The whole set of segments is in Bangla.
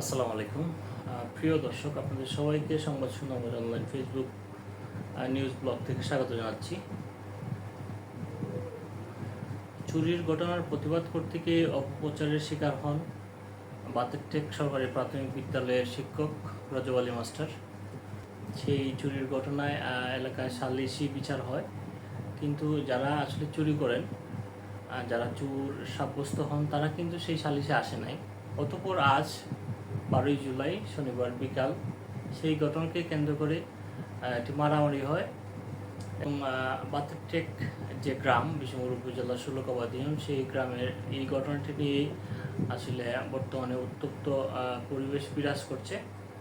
আসসালামু আলাইকুম। প্রিয় দর্শক, আপনাদের সবাইকে সংবাদ সুন্দর অনলাইন ফেসবুক নিউজ ব্লগ থেকে স্বাগত জানাচ্ছি। চুরির ঘটনার প্রতিবাদ করতে গিয়ে অপপ্রচারের শিকার হন বাতেরটেক সরকারি প্রাথমিক বিদ্যালয়ের শিক্ষক রজব আলী মাস্টার। সেই চুরির ঘটনায় এলাকায় সালিশি বিচার হয়। কিন্তু যারা আসলে চুরি করেন যারা চুর সাব্যস্ত হন, তারা কিন্তু সেই সালিশে আসে নাই। অতপর আজ বারোই জুলাই, শনিবার বিকাল। সেই ঘটনাকে কেন্দ্র করে একটি মারামারি হয়। এবং বাতেরটেক যে গ্রাম, বিষ্ণুপুর উপজেলা ষোলকাবাদিয়ন সেই গ্রামের এই ঘটনাটি নিয়ে আসলে বর্তমানে উত্তপ্ত পরিবেশ বিরাজ করছে।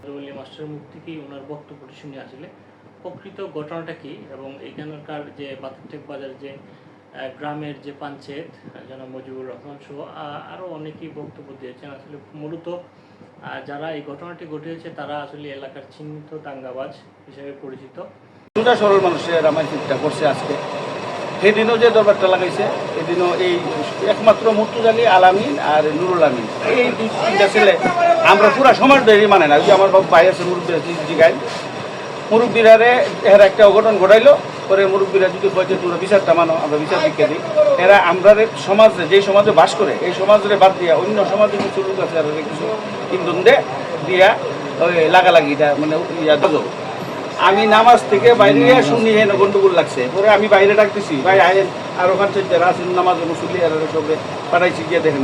রবলি মাস্টারের মুখ থেকেই ওনার বক্তব্যটি শুনে আসলে প্রকৃত ঘটনাটা কি? এবং এখানকার যে বাতেরটেক বাজার, যে গ্রামের যে পঞ্চায়েত, জনাব মুজিবুর রহমান সহ আরও অনেকেই বক্তব্য দিয়েছেন। আসলে মূলত আহ, যারা এই ঘটনাটি ঘটিয়েছে তারা আসলে এলাকার চিহ্নিত দাঙ্গাবাজ হিসেবে পরিচিত। দুটা সরল মানুষের আমার চিন্তা করছে আজকে। সেদিনও যে দরবারটা লাগাইছে এদিনও এই একমাত্র মুর্তুজালি আলামিন আর নুরুল আমিন। এই তিনটা ছেলে আমরা পুরা সমাজ দেরি মানে না। যে আমার বাবু ভাই আছে মুরব্বী জিগাই মুরব্বীরারে এরা একটা অঘটন ঘটাইলো। পরে মুরব্বীরা যদি বলছে তোমরা বিচারটা মানো আমরা বিচার দিকে দিই। এরা আমরা সমাজে যে সমাজে বাস করে এই সমাজে বাদ দিয়া অন্য সমাজে কিছু লোক আছে আর কিছু ইন্ধন দিয়া ওই লাগালাগিটা মানে ইয়া আমি নামাজ থেকে বাইরে শুনি হেন গন্ডগোল লাগছে। পরে আমি বাইরে ডাকতেছি ভাই আয়েন আর ওখান থেকে যারা আছেন নামাজ মুসলি আর সবে পাঠাইছি গিয়ে দেখেন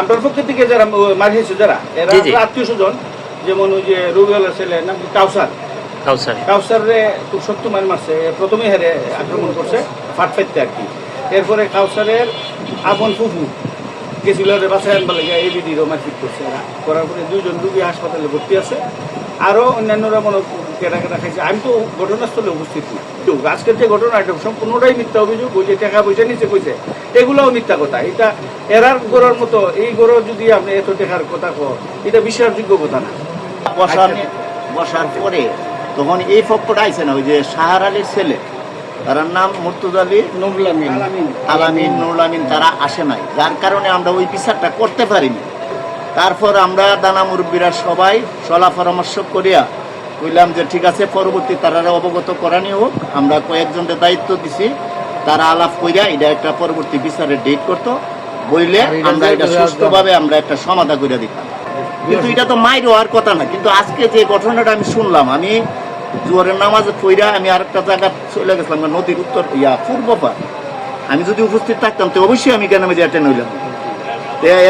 আপনার পক্ষ থেকে যারা মারিয়েছে যারা এরা। আত্মীয় স্বজন যেমন ওই যে রবিউলের ছেলে নাম কাউসার। কাউসার। কাউসারে খুব শক্ত মার মারছে। প্রথমে হেরে আক্রমণ করছে ফাট ফাইতে আর কি। এরপরে কাউসারের আপন ফুফু গেছিল রে বাসায় আনবার লাগে এই বিডিরও মারপিট করছে। করার পরে দুইজন রুগী হাসপাতালে ভর্তি আছে। আরও অন্যান্যরা মনে কেটা কেটা খাইছে। আমি তো ঘটনাস্থলে উপস্থিত না। তো আজকের যে ঘটনা এটা সম্পূর্ণটাই মিথ্যা অভিযোগ। ওই যে টাকা পয়সা নিচে কইছে এগুলোও মিথ্যা কথা। এটা এরার গড়ার মতো এই গড় যদি আপনি এত টাকার কথা কো এটা বিশ্বাসযোগ্য কথা না। বসার বসার পরে তখন এই পক্ষটা আইছে না ওই যে সাহার আলীর ছেলে। তার নাম মুর্তুজা আলী নুরুল আমিন। আলামিন নুরুল আমিন তারা আসে নাই। যার কারণে আমরা ওই বিচারটা করতে পারিনি। তারপর আমরা দানা মুরব্বীরা সবাই সলা পরামর্শ করিয়া কইলাম যে ঠিক আছে পরবর্তী তারা অবগত করানি হোক। আমরা কয়েকজনের দায়িত্ব দিছি। তারা আলাপ কইরা এটা একটা পরবর্তী বিচারের ডেট করতো। বইলে আমরা এটা সুস্থভাবে আমরা একটা সমাধা করে দিতাম। কিন্তু এটা তো মাইর হওয়ার কথা না। কিন্তু আজকে যে ঘটনাটা আমি শুনলাম আমি জোয়ারের নামাজ পইরা আমি আরেকটা জায়গা চলে গেছিলাম নদীর উত্তর ইয়া পূর্ব পার আমি যদি উপস্থিত থাকতাম তো অবশ্যই আমি কেন যে অ্যাটেন্ড হইলাম।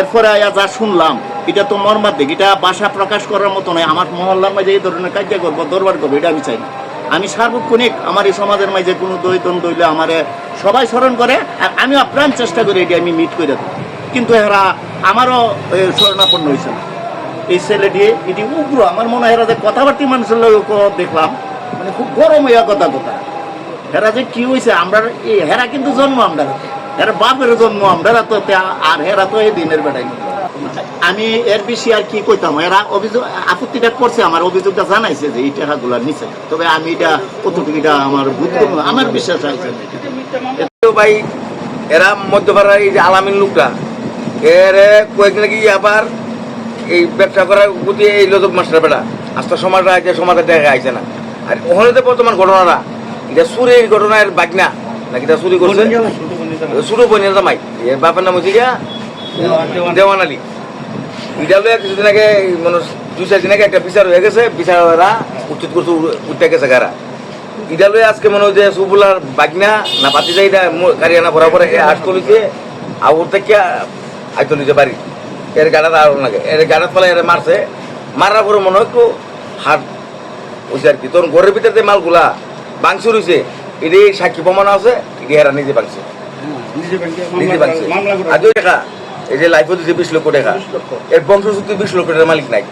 এরপরে আয়া যা শুনলাম এটা তো মর্মান্তিক এটা ভাষা প্রকাশ করার মতো নয়। আমার মহল্লার মাঝে এই ধরনের কার্য করব দরবার করব এটা আমি চাই না। আমি সার্বক্ষণিক আমার এই সমাজের মাঝে কোনো দৈতন দইলে আমার সবাই স্মরণ করে আর আমি আপ্রাণ চেষ্টা করি এটি আমি মিট করে কিন্তু এরা আমারও এ, শরণাপন্ন হয়েছে এই ছেলেটি এটি উগ্র। আমার মনে হয় কথাবার্তি মানুষের লোক দেখলাম মানে খুব গরম হইয়া কথা কথা হেরা যে কি হয়েছে আমরা এই হেরা কিন্তু জন্ম আমরা হেরা বাপের জন্ম আমরা তো আর হেরা তো এই দিনের বেটাই আমি এর বেশি আর কি কইতাম, এরা অভিযোগ আপত্তিটা করছে, আমার অভিযোগটা জানাইছে যে এই টাকাগুলো নিচে তবে আমি এটা কতটুকু এটা আমার আমার বিশ্বাস আছে ভাই, এরা মধ্যপাড়ার এই যে আলামিন লোকটা, এর কয়েকদিন কি আবার এই ব্যবসা করার প্রতি এই লোক মাস্টার বেড়া আস্তে সমাজটা আছে সমাজের দেখা আইছে না। আর ওখানে তো বর্তমান ঘটনাটা। এটা চুরির ঘটনার বাগনা। নাকি এটা চুরি করছে? শুরু বনিয়া জামাই। এর বাপের নাম হচ্ছে গিয়া দেওয়ান আলী। এটা লয়ে কিছুদিন আগে মানে দুই চার দিন আগে একটা বিচার হয়ে গেছে। বিচার উচিত করছে উঠতে গেছে গারা এটা লয়ে আজকে মনে হয় যে সুবুলার বাগনা না পাতি যাই গাড়িয়ানা ভরা পরে আট তুলিছে আর ওর থেকে আইতো নিজে বাড়ি। এর গাড়াত আর লাগে এর গাড়াত ফলে এর মারছে। মারার পরে মনে হয় একটু হাট হয়েছে আর কি। তোর ঘরের ভিতরে যে মালগুলা বাংসুর হয়েছে এটি সাক্ষী প্রমাণ আছে এটি এরা নিজে বাংছে নিজে বাংছে মামলা দেখা এই যে লাইফ হচ্ছে বিশ লক্ষ টাকা। এর বংশসূত্রে বিশ লক্ষ টাকার মালিক নাই।